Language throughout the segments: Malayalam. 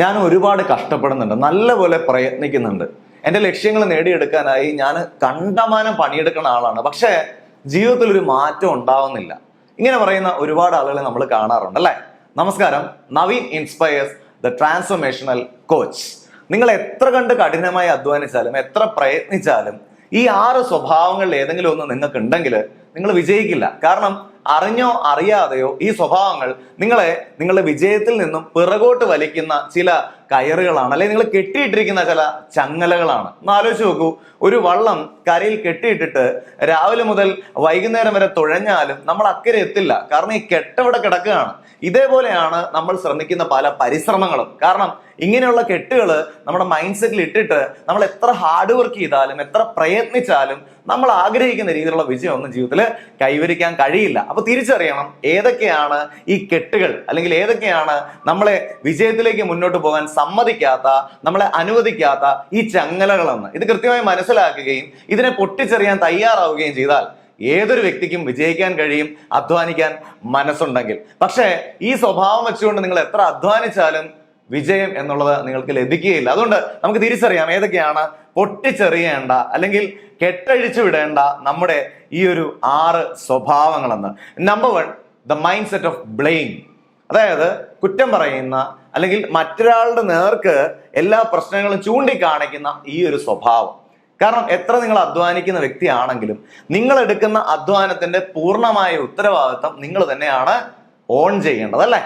ഞാൻ ഒരുപാട് കഷ്ടപ്പെടുന്നുണ്ട് നല്ലപോലെ പ്രയത്നിക്കുന്നുണ്ട്. എന്റെ ലക്ഷ്യങ്ങൾ നേടിയെടുക്കാനായി ഞാൻ കണ്ടമാനം പണിയെടുക്കുന്ന ആളാണ്. പക്ഷേ ജീവിതത്തിൽ ഒരു മാറ്റം ഉണ്ടാവുന്നില്ല. ഇങ്ങനെ പറയുന്ന ഒരുപാട് ആളുകളെ നമ്മൾ കാണാറുണ്ട് അല്ലേ? നമസ്കാരം Naveen inspires the transformational coach. നിങ്ങൾ എത്ര കണ്ട് കഠിനമായി അധ്വാനിച്ചാലും എത്ര പ്രയത്നിച്ചാലും ഈ ആറ് സ്വഭാവങ്ങളിൽ ഏതെങ്കിലും ഒന്ന് നിങ്ങൾക്ക് ഉണ്ടെങ്കിൽ നിങ്ങൾ വിജയിക്കില്ല. കാരണം അറിഞ്ഞോ അറിയാതെയോ ഈ സ്വഭാവങ്ങൾ നിങ്ങളെ നിങ്ങളുടെ വിജയത്തിൽ നിന്നും പിറകോട്ട് വലിക്കുന്ന ചില കയറുകളാണ്. അല്ലെങ്കിൽ നിങ്ങൾ കെട്ടിയിട്ടിരിക്കുന്ന ചില ചങ്ങലകളാണ്. ഒന്ന് ആലോചിച്ച് നോക്കൂ. ഒരു വള്ളം കരയിൽ കെട്ടിയിട്ടിട്ട് രാവിലെ മുതൽ വൈകുന്നേരം വരെ തുഴഞ്ഞാലും നമ്മൾ അക്കരെ എത്തില്ല. കാരണം ഈ കെട്ടവിടെ കിടക്കുകയാണ്. ഇതേപോലെയാണ് നമ്മൾ ശ്രമിക്കുന്ന പല പരിശ്രമങ്ങളും. കാരണം ഇങ്ങനെയുള്ള കെട്ടുകൾ നമ്മുടെ മൈൻഡ് സെറ്റിൽ ഇട്ടിട്ട് നമ്മൾ എത്ര ഹാർഡ് വർക്ക് ചെയ്താലും എത്ര പ്രയത്നിച്ചാലും നമ്മൾ ആഗ്രഹിക്കുന്ന രീതിയിലുള്ള വിജയം ഒന്നും ജീവിതത്തിൽ കൈവരിക്കാൻ കഴിയില്ല. അപ്പൊ തിരിച്ചറിയണം ഏതൊക്കെയാണ് ഈ കെട്ടുകൾ അല്ലെങ്കിൽ ഏതൊക്കെയാണ് നമ്മളെ വിജയത്തിലേക്ക് മുന്നോട്ട് പോകാൻ സമ്മതിക്കാത്ത നമ്മളെ അനുവദിക്കാത്ത ഈ ചങ്ങലകളെന്ന് ഇത് കൃത്യമായി മനസ്സിലാക്കുകയും ഇതിനെ പൊട്ടിച്ചെറിയാൻ തയ്യാറാവുകയും ചെയ്താൽ ഏതൊരു വ്യക്തിക്കും വിജയിക്കാൻ കഴിയും അധ്വാനിക്കാൻ മനസ്സുണ്ടെങ്കിൽ. പക്ഷേ ഈ സ്വഭാവം വെച്ചുകൊണ്ട് നിങ്ങൾ എത്ര അധ്വാനിച്ചാലും വിജയം എന്നുള്ളത് നിങ്ങൾക്ക് ലഭിക്കുകയില്ല. അതുകൊണ്ട് നമുക്ക് തിരിച്ചറിയാം ഏതൊക്കെയാണ് പൊട്ടിച്ചെറിയേണ്ട അല്ലെങ്കിൽ കെട്ടഴിച്ചു വിടേണ്ട നമ്മുടെ ഈ ഒരു ആറ് സ്വഭാവങ്ങളെന്ന്. Number one the mindset of blame അതായത് കുറ്റം പറയുന്ന അല്ലെങ്കിൽ മറ്റൊരാളുടെ നേർക്ക് എല്ലാ പ്രശ്നങ്ങളും ചൂണ്ടിക്കാണിക്കുന്ന ഈ ഒരു സ്വഭാവം. കാരണം എത്ര നിങ്ങൾ അധ്വാനിക്കുന്ന വ്യക്തിയാണെങ്കിലും നിങ്ങൾ എടുക്കുന്ന അധ്വാനത്തിന്റെ പൂർണമായ ഉത്തരവാദിത്വം നിങ്ങൾ തന്നെയാണ് ഓൺ ചെയ്യേണ്ടത് അല്ലേ?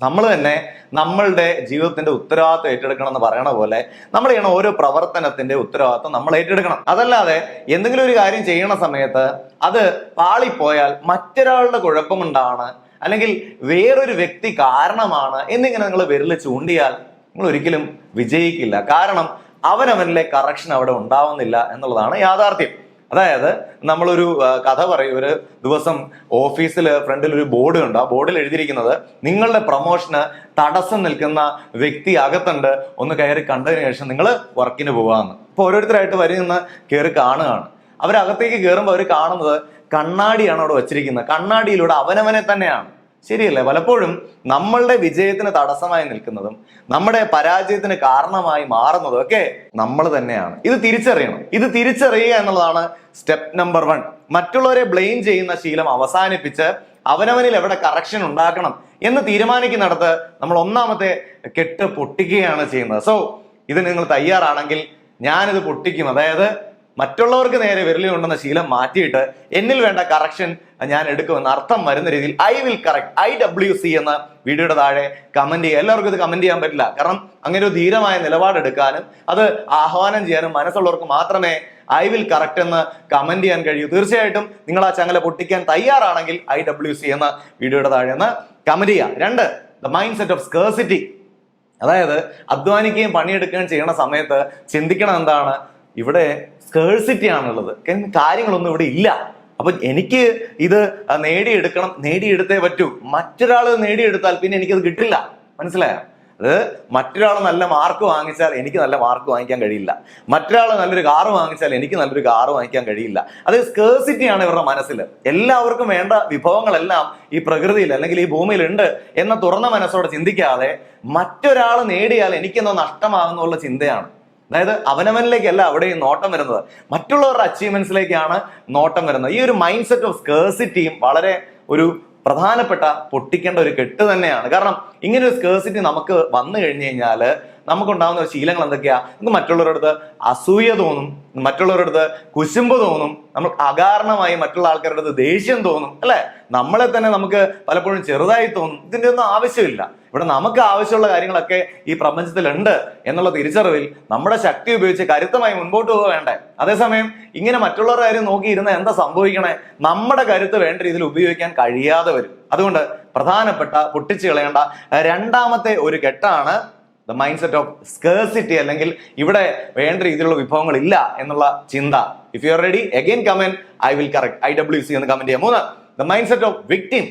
നമ്മൾ തന്നെ നമ്മളുടെ ജീവിതത്തിന്റെ ഉത്തരവാദിത്വം ഏറ്റെടുക്കണം എന്ന് പറയണ പോലെ നമ്മൾ ചെയ്യണ ഓരോ പ്രവർത്തനത്തിന്റെ ഉത്തരവാദിത്വം നമ്മൾ ഏറ്റെടുക്കണം. അതല്ലാതെ എന്തെങ്കിലും ഒരു കാര്യം ചെയ്യണ സമയത്ത് അത് പാളിപ്പോയാൽ മറ്റൊരാളുടെ കുഴപ്പം കൊണ്ടാണ് അല്ലെങ്കിൽ വേറൊരു വ്യക്തി കാരണമാണ് എന്നിങ്ങനെ നിങ്ങൾ വിരൽ ചൂണ്ടിയാൽ നിങ്ങൾ ഒരിക്കലും വിജയിക്കില്ല. കാരണം അവനവനിലെ കറക്ഷൻ അവിടെ ഉണ്ടാവുന്നില്ല എന്നുള്ളതാണ് യാഥാർത്ഥ്യം. അതായത് നമ്മളൊരു കഥ പറയും. ഒരു ദിവസം ഓഫീസിൽ ഫ്രണ്ടിൽ ഒരു ബോർഡ് ഉണ്ട് ആ ബോർഡിൽ എഴുതിയിരിക്കുന്നത് നിങ്ങളുടെ പ്രൊമോഷന് തടസ്സം നിൽക്കുന്ന വ്യക്തി അകത്തുണ്ട്. ഒന്ന് കയറി കണ്ടതിന് ശേഷം നിങ്ങൾ വർക്കിന് പോവാന്ന് ഇപ്പോൾ ഓരോരുത്തരായിട്ട് വരി നിന്ന് കയറി കാണുകയാണ്. അവരകത്തേക്ക് കയറുമ്പോൾ അവർ കാണുന്നത് കണ്ണാടിയാണ് അവിടെ വച്ചിരിക്കുന്നത്. കണ്ണാടിയിലൂടെ അവനവനെ തന്നെയാണ്. ശരിയല്ലേ? പലപ്പോഴും നമ്മളുടെ വിജയത്തിന് തടസ്സമായി നിൽക്കുന്നതും നമ്മുടെ പരാജയത്തിന് കാരണമായി മാറുന്നതും ഒക്കെ നമ്മൾ തന്നെയാണ്. ഇത് തിരിച്ചറിയണം. ഇത് തിരിച്ചറിയുക എന്നുള്ളതാണ് സ്റ്റെപ്പ് നമ്പർ വൺ. മറ്റുള്ളവരെ ബ്ലെയിം ചെയ്യുന്ന ശീലം അവസാനിപ്പിച്ച് അവനവനിൽ എവിടെ കറക്ഷൻ ഉണ്ടാക്കണം എന്ന് തീരുമാനിക്കുന്നിടത്ത് നമ്മൾ ഒന്നാമത്തെ കെട്ട് പൊട്ടിക്കുകയാണ് ചെയ്യുന്നത്. സോ ഇത് നിങ്ങൾ തയ്യാറാണെങ്കിൽ ഞാനിത് പൊട്ടിക്കും. അതായത് മറ്റുള്ളവർക്ക് നേരെ വിരലി കൊണ്ടുവന്ന ശീലം മാറ്റിയിട്ട് എന്നിൽ വേണ്ട കറക്ഷൻ ഞാൻ എടുക്കുമെന്ന് അർത്ഥം വരുന്ന രീതിയിൽ I will correct I W C എന്ന വീഡിയോയുടെ താഴെ കമന്റ് ചെയ്യുക. എല്ലാവർക്കും ഇത് കമന്റ് ചെയ്യാൻ പറ്റില്ല. കാരണം അങ്ങനെ ഒരു ധീരമായ നിലപാടെടുക്കാനും അത് ആഹ്വാനം ചെയ്യാനും മനസ്സുള്ളവർക്ക് മാത്രമേ ഐ വിൽ കറക്റ്റ് എന്ന് കമന്റ് ചെയ്യാൻ കഴിയൂ. തീർച്ചയായിട്ടും നിങ്ങൾ ആ ചങ്ങല പൊട്ടിക്കാൻ തയ്യാറാണെങ്കിൽ ഐ ഡബ്ല്യു സി എന്ന വീഡിയോയുടെ താഴെ ഒന്ന് കമന്റ് ചെയ്യുക. രണ്ട് the mind set of scarcity അതായത് അധ്വാനിക്കുകയും പണിയെടുക്കുകയും ചെയ്യുന്ന സമയത്ത് ചിന്തിക്കണം എന്താണ് ഇവിടെ സ്കേഴ്സിറ്റി ആണുള്ളത്. കാര്യങ്ങളൊന്നും ഇവിടെ ഇല്ല. അപ്പൊ എനിക്ക് ഇത് നേടിയെടുക്കണം നേടിയെടുത്തേ പറ്റൂ. മറ്റൊരാൾ നേടിയെടുത്താൽ പിന്നെ എനിക്കത് കിട്ടില്ല. മനസ്സിലായോ? അത് മറ്റൊരാൾ നല്ല മാർക്ക് വാങ്ങിച്ചാൽ എനിക്ക് നല്ല മാർക്ക് വാങ്ങിക്കാൻ കഴിയില്ല. മറ്റൊരാൾ നല്ലൊരു കാറ് വാങ്ങിച്ചാൽ എനിക്ക് നല്ലൊരു കാറ് വാങ്ങിക്കാൻ കഴിയില്ല. അത് സ്കേഴ്സിറ്റി ആണ് ഇവരുടെ മനസ്സിൽ. എല്ലാവർക്കും വേണ്ട വിഭവങ്ങളെല്ലാം ഈ പ്രകൃതിയിൽ അല്ലെങ്കിൽ ഈ ഭൂമിയിൽ ഉണ്ട് എന്ന തുറന്ന മനസ്സോടെ ചിന്തിക്കാതെ മറ്റൊരാൾ നേടിയാൽ എനിക്കെന്തോ നഷ്ടമാകുന്നുള്ള ചിന്തയാണ്. അതായത് അവനവനിലേക്കല്ല അവിടെ ഈ നോട്ടം വരുന്നത്. മറ്റുള്ളവരുടെ അച്ചീവ്മെന്റ്സിലേക്കാണ് നോട്ടം വരുന്നത്. ഈ ഒരു മൈൻഡ് സെറ്റ് ഓഫ് സ്കേഴ്സിറ്റിയും വളരെ ഒരു പ്രധാനപ്പെട്ട പൊട്ടിക്കേണ്ട ഒരു കെട്ട് തന്നെയാണ്. കാരണം ഇങ്ങനെ ഒരു സ്കേഴ്സിറ്റി നമുക്ക് വന്നു കഴിഞ്ഞു കഴിഞ്ഞാൽ നമുക്കുണ്ടാകുന്ന ശീലങ്ങൾ എന്തൊക്കെയാ? നമുക്ക് മറ്റുള്ളവരുടെ അടുത്ത് അസൂയ തോന്നും മറ്റുള്ളവരുടെ അടുത്ത് കുശുമ്പ് തോന്നും നമ്മൾ അകാരണമായി മറ്റുള്ള ആൾക്കാരുടെ അടുത്ത് ദേഷ്യം തോന്നും അല്ലെ? നമ്മളെ തന്നെ നമുക്ക് പലപ്പോഴും ചെറുതായി തോന്നും. ഇതിന്റെ ഒന്നും ആവശ്യമില്ല. ഇവിടെ നമുക്ക് ആവശ്യമുള്ള കാര്യങ്ങളൊക്കെ ഈ പ്രപഞ്ചത്തിലുണ്ട് എന്നുള്ള തിരിച്ചറിവിൽ നമ്മുടെ ശക്തി ഉപയോഗിച്ച് കരുത്തമായി മുൻപോട്ട് പോവുക വേണ്ടേ? അതേസമയം ഇങ്ങനെ മറ്റുള്ളവരുടെ കാര്യം നോക്കിയിരുന്ന എന്താ സംഭവിക്കണേ? നമ്മുടെ കരുത്ത് വേണ്ട രീതിയിൽ ഉപയോഗിക്കാൻ കഴിയാതെ വരും. അതുകൊണ്ട് പ്രധാനപ്പെട്ട പൊട്ടിച്ചു കളയേണ്ട രണ്ടാമത്തെ ഒരു കെട്ടാണ് മൈൻഡ് സെറ്റ് ഓഫ് സ്കേഴ്സിറ്റി അല്ലെങ്കിൽ ഇവിടെ വേണ്ട രീതിയിലുള്ള വിഭവങ്ങൾ ഇല്ല എന്നുള്ള ചിന്ത. If you are ready again comment I will correct I W C എന്ന് കമന്റ് ചെയ്യാം. മൂന്ന് the mind set of victim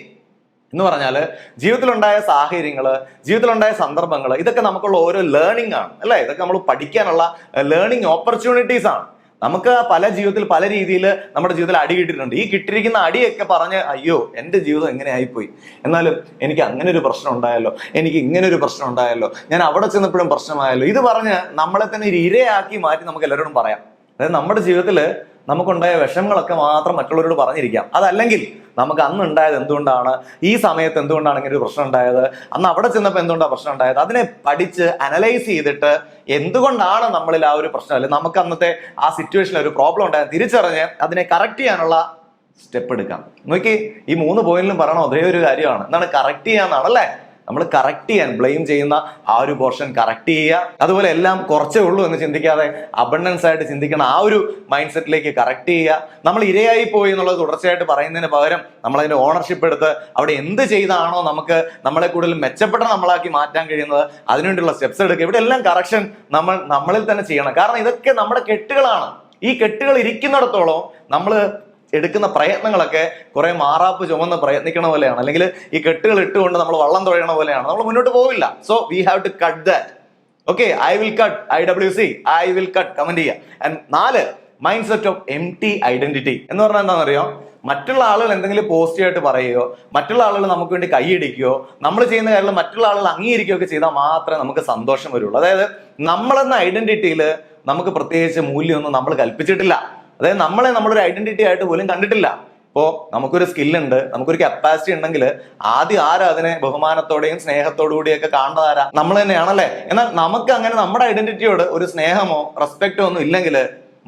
എന്ന് പറഞ്ഞാൽ ജീവിതത്തിലുണ്ടായ സാഹചര്യങ്ങൾ ജീവിതത്തിലുണ്ടായ സന്ദർഭങ്ങൾ ഇതൊക്കെ നമുക്കുള്ള ഓരോ ലേണിംഗ് ആണ് അല്ലേ? ഇതൊക്കെ നമ്മൾ പഠിക്കാനുള്ള ലേണിംഗ് ഓപ്പർച്യൂണിറ്റീസ് ആണ്. നമുക്ക് പല ജീവിതത്തിൽ പല രീതിയിൽ നമ്മുടെ ജീവിതത്തിൽ അടി കിട്ടിയിട്ടുണ്ട്. ഈ കിട്ടിയിരിക്കുന്ന അടിയൊക്കെ പറഞ്ഞ് അയ്യോ എന്റെ ജീവിതം എങ്ങനെ ആയിപ്പോയി എന്നാലും എനിക്ക് അങ്ങനെ ഒരു പ്രശ്നം ഉണ്ടായല്ലോ. എനിക്ക് ഇങ്ങനെ ഒരു പ്രശ്നം ഉണ്ടായല്ലോ. ഞാൻ അവിടെ ചെന്നപ്പോഴും പ്രശ്നമായല്ലോ. ഇത് പറഞ്ഞ് നമ്മളെ തന്നെ ഒരു ഇരയാക്കി മാറ്റി നമുക്ക് എല്ലാവരോടും പറയാം. അതായത് നമ്മുടെ ജീവിതത്തിൽ നമുക്കുണ്ടായ വിഷമങ്ങളൊക്കെ മാത്രം മറ്റുള്ളവരോട് പറഞ്ഞിരിക്കാം. അതല്ലെങ്കിൽ നമുക്ക് അന്ന് ഉണ്ടായത് എന്തുകൊണ്ടാണ്? ഈ സമയത്ത് എന്തുകൊണ്ടാണ് ഇങ്ങനെ ഒരു പ്രശ്നം ഉണ്ടായത്? അന്ന് അവിടെ ചെന്നപ്പോൾ എന്തുകൊണ്ടാണ് പ്രശ്നം ഉണ്ടായത്? അതിനെ പഠിച്ച് അനലൈസ് ചെയ്തിട്ട് എന്തുകൊണ്ടാണ് നമ്മളിൽ ആ ഒരു പ്രശ്നം? അല്ലെങ്കിൽ നമുക്ക് അന്നത്തെ ആ സിറ്റുവേഷനിൽ ഒരു പ്രോബ്ലം ഉണ്ടായത് തിരിച്ചറിഞ്ഞ് അതിനെ കറക്റ്റ് ചെയ്യാനുള്ള സ്റ്റെപ്പ് എടുക്കാം. നോക്കി ഈ മൂന്ന് പോയിന്റിലും പറയണ ഒരേ ഒരു കാര്യമാണ്. എന്താണ് കറക്റ്റ് ചെയ്യാന്നാണ് അല്ലേ? നമ്മൾ കറക്റ്റ് ചെയ്യാൻ ബ്ലെയിം ചെയ്യുന്ന ആ ഒരു പോർഷൻ കറക്റ്റ് ചെയ്യുക. അതുപോലെ എല്ലാം കുറച്ചേ ഉള്ളൂ എന്ന് ചിന്തിക്കാതെ അബണ്ടൻസ് ആയിട്ട് ചിന്തിക്കണം ആ ഒരു മൈൻഡ് സെറ്റിലേക്ക് കറക്റ്റ് ചെയ്യുക. നമ്മൾ ഇരയായി പോയി എന്നുള്ളത് തുടർച്ചയായിട്ട് പറയുന്നതിന് പകരം നമ്മൾ അതിന്റെ ഓണർഷിപ്പ് എടുത്ത് അവിടെ എന്ത് ചെയ്താണോ നമുക്ക് നമ്മളെ കൂടുതൽ മെച്ചപ്പെട്ട നമ്മളാക്കി മാറ്റാൻ കഴിയുന്നത് അതിനുവേണ്ടിയുള്ള സ്റ്റെപ്സ് എടുക്കുക. ഇവിടെ എല്ലാം കറക്ഷൻ നമ്മൾ നമ്മളിൽ തന്നെ ചെയ്യണം. കാരണം ഇതൊക്കെ നമ്മുടെ കെട്ടുകളാണ്. ഈ കെട്ടുകൾ ഇരിക്കുന്നിടത്തോളം നമ്മൾ എടുക്കുന്ന പ്രയത്നങ്ങളൊക്കെ കുറെ മാറാപ്പ് ചുമന്ന് പ്രയത്നിക്കണ പോലെയാണ്. അല്ലെങ്കിൽ ഈ കെട്ടുകൾ ഇട്ടുകൊണ്ട് നമ്മൾ വള്ളം തുഴയണ പോലെയാണ്. നമ്മൾ മുന്നോട്ട് പോവില്ല. So we have to cut that okay I will cut I W C I will cut comment ചെയ്യുക. ആൻഡ് നാല് mindset of M T identity എന്ന് പറഞ്ഞാൽ എന്താണെന്നറിയോ? മറ്റുള്ള ആളുകൾ എന്തെങ്കിലും പോസിറ്റീവ് ആയിട്ട് പറയുകയോ മറ്റുള്ള ആളുകൾ നമുക്ക് വേണ്ടി കൈയടിക്കുകയോ നമ്മൾ ചെയ്യുന്ന കാര്യങ്ങൾ മറ്റുള്ള ആളുകൾ അംഗീകരിക്കുകയോ ഒക്കെ ചെയ്താൽ മാത്രമേ നമുക്ക് സന്തോഷം വരുള്ളൂ. അതായത് നമ്മളെന്ന ഐഡന്റിറ്റിയിൽ നമുക്ക് പ്രത്യേകിച്ച് മൂല്യമൊന്നും നമ്മൾ കൽപ്പിച്ചിട്ടില്ല. അതായത് നമ്മളെ നമ്മളൊരു ഐഡന്റിറ്റി ആയിട്ട് പോലും കണ്ടിട്ടില്ല. ഇപ്പോൾ നമുക്കൊരു സ്കില്ലുണ്ട് നമുക്കൊരു കപ്പാസിറ്റി ഉണ്ടെങ്കിൽ ആദ്യം ആരാ അതിനെ ബഹുമാനത്തോടെയും സ്നേഹത്തോടു കൂടിയൊക്കെ കാണുന്നത് ആരാ? നമ്മൾ തന്നെയാണല്ലേ? എന്നാൽ നമുക്ക് അങ്ങനെ നമ്മുടെ ഐഡന്റിറ്റിയോട് ഒരു സ്നേഹമോ റെസ്പെക്റ്റോ ഒന്നും ഇല്ലെങ്കിൽ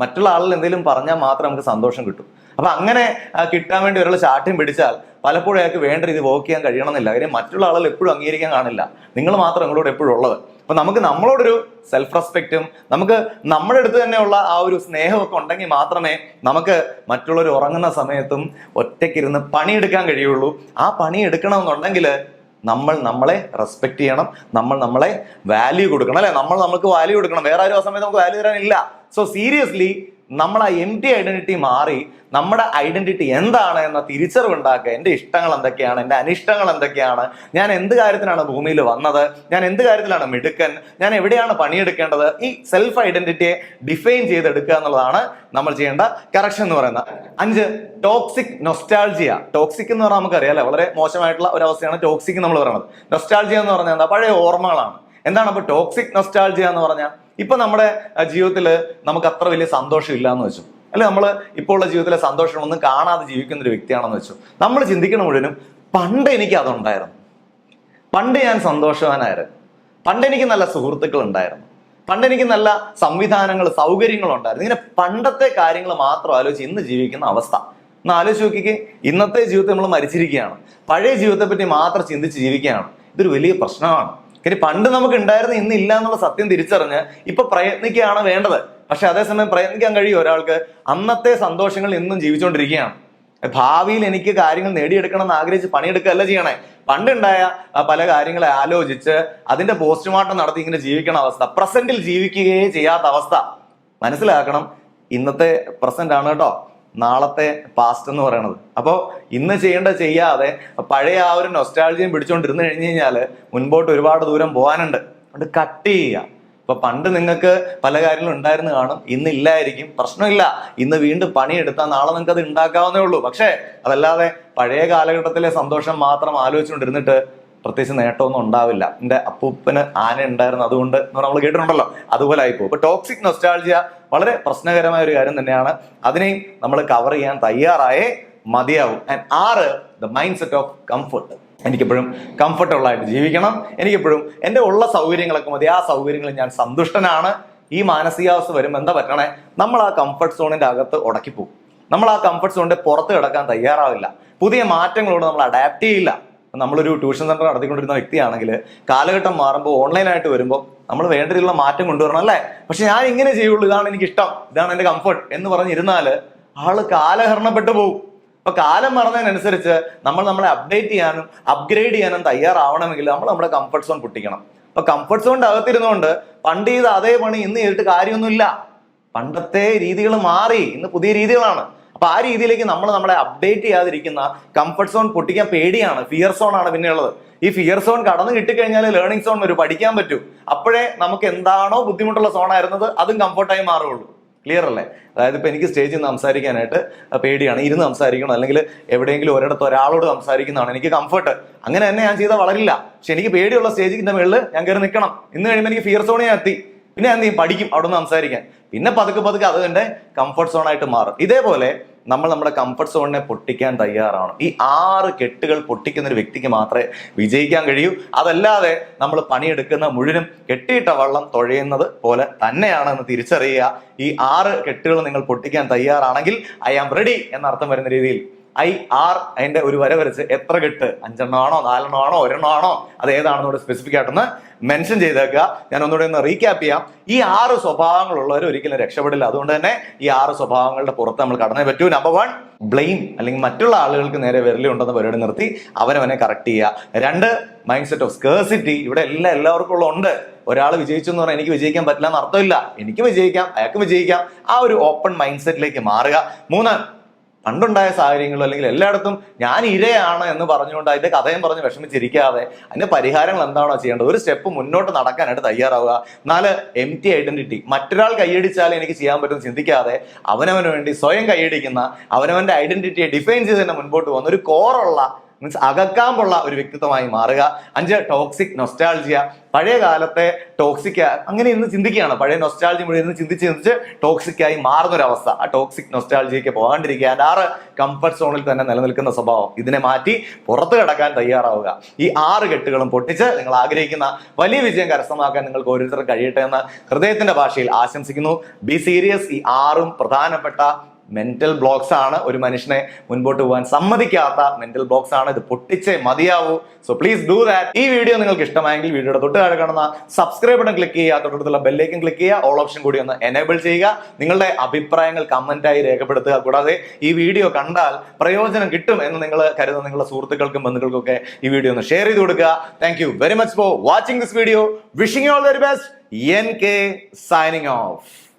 മറ്റുള്ള ആളിൽ എന്തെങ്കിലും പറഞ്ഞാൽ മാത്രം നമുക്ക് സന്തോഷം കിട്ടും. അപ്പൊ അങ്ങനെ കിട്ടാൻ വേണ്ടി ഒരാൾ ചാട്ടിയും പിടിച്ചാൽ പലപ്പോഴും അയാൾക്ക് വേണ്ട രീതി വർക്ക് ചെയ്യാൻ കഴിയണമെന്നില്ല. കാര്യം മറ്റുള്ള ആളുകൾ എപ്പോഴും അംഗീകരിക്കാൻ കാണില്ല. നിങ്ങൾ മാത്രം നിങ്ങളോട് എപ്പോഴും ഉള്ളത്. അപ്പൊ നമുക്ക് നമ്മളോടൊരു സെൽഫ് റെസ്പെക്റ്റും നമുക്ക് നമ്മുടെ അടുത്ത് തന്നെയുള്ള ആ ഒരു സ്നേഹമൊക്കെ ഉണ്ടെങ്കിൽ മാത്രമേ നമുക്ക് മറ്റുള്ളവർ ഉറങ്ങുന്ന സമയത്തും ഒറ്റയ്ക്കിരുന്ന് പണിയെടുക്കാൻ കഴിയുള്ളൂ. ആ പണി എടുക്കണമെന്നുണ്ടെങ്കിൽ നമ്മൾ നമ്മളെ റെസ്പെക്ട് ചെയ്യണം. നമ്മൾ നമ്മളെ വാല്യൂ കൊടുക്കണം. അല്ലെ? നമ്മൾ നമുക്ക് വാല്യൂ കൊടുക്കണം. വേറെ ആരും ആ സമയത്ത് നമുക്ക് വാല്യൂ തരാനില്ല. സോ സീരിയസ്ലി നമ്മൾ ആ എം ടി ഐഡന്റിറ്റി മാറി നമ്മുടെ ഐഡന്റിറ്റി എന്താണ് എന്ന തിരിച്ചറിവുണ്ടാക്കുക. എന്റെ ഇഷ്ടങ്ങൾ എന്തൊക്കെയാണ്? എന്റെ അനിഷ്ടങ്ങൾ എന്തൊക്കെയാണ്? ഞാൻ എന്ത് കാര്യത്തിനാണ് ഭൂമിയിൽ വന്നത്? ഞാൻ എന്ത് കാര്യത്തിലാണ് മിടുക്കൻ? ഞാൻ എവിടെയാണ് പണിയെടുക്കേണ്ടത്? ഈ സെൽഫ് ഐഡന്റിറ്റിയെ ഡിഫൈൻ ചെയ്തെടുക്കുക എന്നുള്ളതാണ് നമ്മൾ ചെയ്യേണ്ട കറക്ഷൻ എന്ന് പറയുന്നത്. അഞ്ച് ടോക്സിക് നൊസ്റ്റാൾജിയ ടോക്സിക് എന്ന് പറഞ്ഞാൽ നമുക്കറിയാലോ വളരെ മോശമായിട്ടുള്ള ഒരു അവസ്ഥയാണ് ടോക്സിക് നമ്മൾ പറയുന്നത്. നൊസ്റ്റാൾജിയ എന്ന് പറഞ്ഞാൽ എന്താ? പഴയ ഓർമ്മകളാണ്. എന്താണ് അപ്പൊ ടോക്സിക് നൊസ്റ്റാൾജിയ എന്ന് പറഞ്ഞാൽ? ഇപ്പൊ നമ്മുടെ ജീവിതത്തിൽ നമുക്ക് അത്ര വലിയ സന്തോഷം ഇല്ല എന്ന് വെച്ചു. അല്ലെ നമ്മൾ ഇപ്പോഴുള്ള ജീവിതത്തിലെ സന്തോഷം ഒന്നും കാണാതെ ജീവിക്കുന്ന ഒരു വ്യക്തിയാണെന്ന് വെച്ചു. നമ്മൾ ചിന്തിക്കണം മുഴുവനും പണ്ട് എനിക്ക് അതുണ്ടായിരുന്നു. പണ്ട് ഞാൻ സന്തോഷവാനായിരുന്നു. പണ്ട് എനിക്ക് നല്ല സുഹൃത്തുക്കൾ ഉണ്ടായിരുന്നു പണ്ട് എനിക്ക് നല്ല സംവിധാനങ്ങൾ സൗകര്യങ്ങൾ ഉണ്ടായിരുന്നു ഇങ്ങനെ പണ്ടത്തെ കാര്യങ്ങൾ മാത്രം ആലോചിച്ച് ഇന്ന് ജീവിക്കുന്ന അവസ്ഥ. ഒന്ന് ആലോചിച്ച് നോക്കിക്കേ ഇന്നത്തെ ജീവിതത്തെ നമ്മൾ മരിച്ചിരിക്കുകയാണ്. പഴയ ജീവിതത്തെ പറ്റി മാത്രം ചിന്തിച്ച് ജീവിക്കുകയാണ്. ഇതൊരു വലിയ പ്രശ്നമാണ്. കാര്യം പണ്ട് നമുക്ക് ഉണ്ടായിരുന്ന ഇന്ന് ഇല്ല എന്നുള്ള സത്യം തിരിച്ചറിഞ്ഞ് ഇപ്പൊ പ്രയത്നിക്കുകയാണ് വേണ്ടത്. പക്ഷെ അതേസമയം പ്രയത്നിക്കാൻ കഴിയും ഒരാൾക്ക്. അന്നത്തെ സന്തോഷങ്ങൾ ഇന്നും ജീവിച്ചുകൊണ്ടിരിക്കുകയാണ്. ഭാവിയിൽ എനിക്ക് കാര്യങ്ങൾ നേടിയെടുക്കണം എന്ന് ആഗ്രഹിച്ച് പണിയെടുക്കുകയല്ല ചെയ്യണേ. പണ്ടുണ്ടായ പല കാര്യങ്ങളെ ആലോചിച്ച് അതിന്റെ പോസ്റ്റ്മോർട്ടം നടത്തി ഇങ്ങനെ ജീവിക്കണ അവസ്ഥ. പ്രസന്റിൽ ജീവിക്കുകയേ ചെയ്യാത്ത അവസ്ഥ. മനസ്സിലാക്കണം. ഇന്നത്തെ പ്രസന്റ് ആണ് കേട്ടോ. നാളത്തെ പാസ്റ്റ് എന്ന് പറയണത്. അപ്പോൾ ഇന്ന് ചെയ്യേണ്ട ചെയ്യാതെ പഴയ ആ ഒരു നൊസ്റ്റാൾജിയും പിടിച്ചുകൊണ്ടിരുന്ന് കഴിഞ്ഞ് കഴിഞ്ഞാൽ മുൻപോട്ട് ഒരുപാട് ദൂരം പോകാനുണ്ട് അതുകൊണ്ട് കട്ട് ചെയ്യുക ഇപ്പൊ പണ്ട് നിങ്ങൾക്ക് പല കാര്യങ്ങളും ഉണ്ടായിരുന്നു കാണും. ഇന്ന് ഇല്ലായിരിക്കും. പ്രശ്നമില്ല. ഇന്ന് വീണ്ടും പണിയെടുത്താൽ നാളെ നിങ്ങൾക്ക് അത് ഉണ്ടാക്കാവുന്നേ ഉള്ളൂ. പക്ഷേ അതല്ലാതെ പഴയ കാലഘട്ടത്തിലെ സന്തോഷം മാത്രം ആലോചിച്ചുകൊണ്ടിരുന്നിട്ട് പ്രത്യേകിച്ച് നേട്ടമൊന്നും ഉണ്ടാവില്ല. എന്റെ അപ്പൂപ്പന് ആന ഉണ്ടായിരുന്നു അതുകൊണ്ട് നമ്മൾ കേട്ടിട്ടുണ്ടല്ലോ അതുപോലെ ആയിപ്പോ ഇപ്പൊ ടോക്സിക് നൊസ്റ്റാൾജിയ വളരെ പ്രശ്നകരമായ ഒരു കാര്യം തന്നെയാണ്. അതിനെയും നമ്മൾ കവർ ചെയ്യാൻ തയ്യാറായേ മതിയാവും. ആൻഡ് ആറ് the mind set of comfort എനിക്കെപ്പോഴും കംഫർട്ടബിൾ ആയിട്ട് ജീവിക്കണം. എനിക്കെപ്പോഴും എന്റെ ഉള്ള സൗകര്യങ്ങളൊക്കെ മതി. ആ സൗകര്യങ്ങളിൽ ഞാൻ സന്തുഷ്ടനാണ്. ഈ മാനസികാവസ്ഥ വരുമ്പോൾ എന്താ പറ്റണേ? നമ്മൾ ആ കംഫർട്ട് സോണിന്റെ അകത്ത് ഉടക്കിപ്പോകും നമ്മൾ ആ കംഫർട്ട് സോണിന്റെ പുറത്ത് കിടക്കാൻ തയ്യാറാവില്ല. പുതിയ മാറ്റങ്ങളോട് നമ്മൾ അഡാപ്റ്റ് ചെയ്യില്ല. നമ്മളൊരു ട്യൂഷൻ സെന്റർ നടത്തിക്കൊണ്ടിരുന്ന വ്യക്തിയാണെങ്കിൽ കാലഘട്ടം മാറുമ്പോൾ ഓൺലൈനായിട്ട് വരുമ്പോൾ നമ്മൾ വേണ്ട രീതിയിലുള്ള മാറ്റം കൊണ്ടുവരണം അല്ലേ? പക്ഷെ ഞാൻ ഇങ്ങനെ ചെയ്യുള്ളൂ ഇതാണ് എനിക്ക് ഇഷ്ടം ഇതാണ് എന്റെ കംഫർട്ട് എന്ന് പറഞ്ഞിരുന്നാൽ ആൾ കാലഹരണപ്പെട്ടു പോകും അപ്പൊ കാലം മാറുന്നതിനനുസരിച്ച് നമ്മൾ നമ്മളെ അപ്ഡേറ്റ് ചെയ്യാനും അപ്ഗ്രേഡ് ചെയ്യാനും തയ്യാറാവണമെങ്കിൽ നമ്മൾ നമ്മുടെ കംഫർട്ട് സോൺ പൊട്ടിക്കണം. അപ്പൊ കംഫർട്ട് സോണിന്റെ അകത്തിരുന്നുകൊണ്ട് പണ്ട് ചെയ്ത അതേ പണി ഇന്ന് ചെയ്തിട്ട് കാര്യമൊന്നുമില്ല. പണ്ടത്തെ രീതികൾ മാറി ഇന്ന് പുതിയ രീതികളാണ്. അപ്പൊ ആ രീതിയിലേക്ക് നമ്മൾ നമ്മളെ അപ്ഡേറ്റ് ചെയ്യാതിരിക്കുന്ന കംഫർട്ട് സോൺ പൊട്ടിക്കാൻ പേടിയാണ് ഫിയർ സോൺ ആണ് പിന്നെയുള്ളത്. ഈ ഫിയർ സോൺ കടന്നു കിട്ടിക്കഴിഞ്ഞാൽ ലേണിംഗ് സോൺ വരും പഠിക്കാൻ പറ്റും. അപ്പോഴേ നമുക്ക് എന്താണോ ബുദ്ധിമുട്ടുള്ള സോൺ ആയിരുന്നത് അതും കംഫർട്ടായി മാറുള്ളൂ ക്ലിയർ അല്ലേ? അതായത് ഇപ്പൊ എനിക്ക് സ്റ്റേജിൽ നിന്ന് സംസാരിക്കാനായിട്ട് പേടിയാണ്. ഇരുന്ന് സംസാരിക്കണം. അല്ലെങ്കിൽ എവിടെയെങ്കിലും ഒരിടത്ത് ഒരാളോട് സംസാരിക്കുന്നതാണ് എനിക്ക് കംഫർട്ട് അങ്ങനെ തന്നെ ഞാൻ ചെയ്താൽ വളരില്ല. പക്ഷെ എനിക്ക് പേടിയുള്ള സ്റ്റേജിന്റെ മുകളിൽ ഞാൻ കയറി നിൽക്കണം. ഇന്ന് കഴിയുമ്പോൾ എനിക്ക് ഫിയർ സോണി എത്തി. പിന്നെ എന്ത് ചെയ്യും പഠിക്കും അവിടെ നിന്ന് സംസാരിക്കാൻ. പിന്നെ പതുക്കെ പതുക്കെ അത് എന്റെ കംഫർട്ട് സോണായിട്ട് മാറും. ഇതേപോലെ നമ്മൾ നമ്മുടെ കംഫർട്ട് സോണിനെ പൊട്ടിക്കാൻ തയ്യാറാണ് ഈ ആറ് കെട്ടുകൾ പൊട്ടിക്കുന്ന ഒരു വ്യക്തിക്ക് മാത്രമേ വിജയിക്കാൻ കഴിയൂ. അതല്ലാതെ നമ്മൾ പണിയെടുക്കുന്ന മുഴുവനും കെട്ടിയിട്ട വള്ളം തുഴയുന്നത് പോലെ തന്നെയാണെന്ന് തിരിച്ചറിയുക. ഈ ആറ് കെട്ടുകൾ നിങ്ങൾ പൊട്ടിക്കാൻ തയ്യാറാണെങ്കിൽ ഐ ആം റെഡി എന്നർത്ഥം വരുന്ന രീതിയിൽ ഐ ആർ അതിന്റെ ഒരു വര വരച്ച് എത്ര കെട്ട്? ആണോ ഒരെണ്ണം ആണോ? അത് ഏതാണെന്ന് ഇവിടെ സ്പെസിഫിക് ആയിട്ടൊന്ന് മെൻഷൻ ചെയ്തേക്കുക. ഞാൻ ഒന്നുകൂടെ ഒന്ന് റീക്യാപ്പ് ചെയ്യാം. ഈ ആറ് സ്വഭാവങ്ങളുള്ളവർ ഒരിക്കലും രക്ഷപ്പെടില്ല. അതുകൊണ്ട് തന്നെ ഈ ആറ് സ്വഭാവങ്ങളുടെ പുറത്ത് നമ്മൾ കടന്നേ പറ്റൂ. നമ്പർ വൺ ബ്ലെയിം അല്ലെങ്കിൽ മറ്റുള്ള ആളുകൾക്ക് നേരെ വിരലുണ്ടെന്ന പരിപാടി നിർത്തി അവനവനെ കറക്റ്റ് ചെയ്യുക. രണ്ട് മൈൻഡ് സെറ്റ് ഓഫ് സ്കേഴ്സിറ്റി ഇവിടെ എല്ലാം എല്ലാവർക്കും ഉള്ള ഉണ്ട്. ഒരാൾ വിജയിച്ചു എന്ന് പറഞ്ഞാൽ എനിക്ക് വിജയിക്കാൻ പറ്റില്ല എന്ന് അർത്ഥമില്ല. എനിക്ക് വിജയിക്കാം അയാൾക്ക് വിജയിക്കാം. ആ ഒരു ഓപ്പൺ മൈൻഡ് സെറ്റിലേക്ക് മാറുക. മൂന്ന് പണ്ടുണ്ടായ സാഹചര്യങ്ങളോ അല്ലെങ്കിൽ എല്ലായിടത്തും ഞാൻ ഇരയാണ് എന്ന് പറഞ്ഞുകൊണ്ട് അതിന്റെ കഥയും പറഞ്ഞ് വിഷമിച്ചിരിക്കാതെ അതിന്റെ പരിഹാരങ്ങൾ എന്താണോ ചെയ്യേണ്ടത്? ഒരു സ്റ്റെപ്പ് മുന്നോട്ട് നടക്കാനായിട്ട് തയ്യാറാവുക. നാല് എം ടി ഐഡന്റിറ്റി മറ്റൊരാൾ കൈയടിച്ചാൽ എനിക്ക് ചെയ്യാൻ പറ്റും ചിന്തിക്കാതെ അവനവന് വേണ്ടി സ്വയം കൈയടിക്കുന്ന അവനവന്റെ ഐഡന്റിറ്റിയെ ഡിഫൈൻ ചെയ്ത് തന്നെ മുൻപോട്ട് പോകുന്ന ഒരു കോറുള്ള മീൻസ് അകക്കാമ്പുള്ള ഒരു വ്യക്തിത്വമായി മാറുക. അഞ്ച് ടോക്സിക് നൊസ്റ്റാൾജിയ പഴയ കാലത്തെ ടോക്സിക് അങ്ങനെ ഇന്ന് ചിന്തിക്കുകയാണ്. പഴയ നൊസ്റ്റാൾജി മുഴുവൻ ഇന്ന് ചിന്തിച്ച് ചിന്തിച്ച് ടോക്സിക്കായി മാറുന്ന ഒരു അവസ്ഥ ആ ടോക്സിക് നൊസ്റ്റാൾജിയൊക്കെ പോകാണ്ടിരിക്കുക. And ആറ് കംഫർട്ട് സോണിൽ തന്നെ നിലനിൽക്കുന്ന സ്വഭാവം. ഇതിനെ മാറ്റി പുറത്തു കിടക്കാൻ തയ്യാറാവുക. ഈ ആറ് കെട്ടുകളും പൊട്ടിച്ച് നിങ്ങൾ ആഗ്രഹിക്കുന്ന വലിയ വിജയം കരസ്ഥമാക്കാൻ നിങ്ങൾക്ക് ഓരോരുത്തർക്കും കഴിയട്ടെ എന്ന് ഹൃദയത്തിന്റെ ഭാഷയിൽ ആശംസിക്കുന്നു. ബി സീരിയസ് ഈ ആറും പ്രധാനപ്പെട്ട മെന്റൽ ബ്ലോക്സ് ആണ് ഒരു മനുഷ്യനെ മുൻപോട്ട് പോകാൻ സമ്മതിക്കാത്ത മെന്റൽ ബ്ലോക്സ് ആണ്. ഇത് പൊട്ടിച്ചേ മതിയാവൂ. സോ പ്ലീസ് ഡു ദാറ്റ് ഈ വീഡിയോ നിങ്ങൾക്ക് ഇഷ്ടമായെങ്കിൽ വീഡിയോയുടെ തൊട്ട് താഴെ കാണുന്ന സബ്സ്ക്രൈബ് ബട്ടൺ ക്ലിക്ക് ചെയ്യുക. തൊട്ടടുത്തുള്ള ബെല്ലേക്കും ക്ലിക്ക് ചെയ്യുക. ഓൾ ഓപ്ഷൻ കൂടി ഒന്ന് എനേബിൾ ചെയ്യുക. നിങ്ങളുടെ അഭിപ്രായങ്ങൾ കമന്റ് ആയി രേഖപ്പെടുത്തുക. കൂടാതെ ഈ വീഡിയോ കണ്ടാൽ പ്രയോജനം കിട്ടും എന്ന് നിങ്ങൾ കരുതുന്ന നിങ്ങളുടെ സുഹൃത്തുക്കൾക്കും ബന്ധുക്കൾക്കൊക്കെ ഈ വീഡിയോ ഒന്ന് ഷെയർ ചെയ്ത് കൊടുക്കുക. Thank you very much for watching this video wishing all very best N K signing off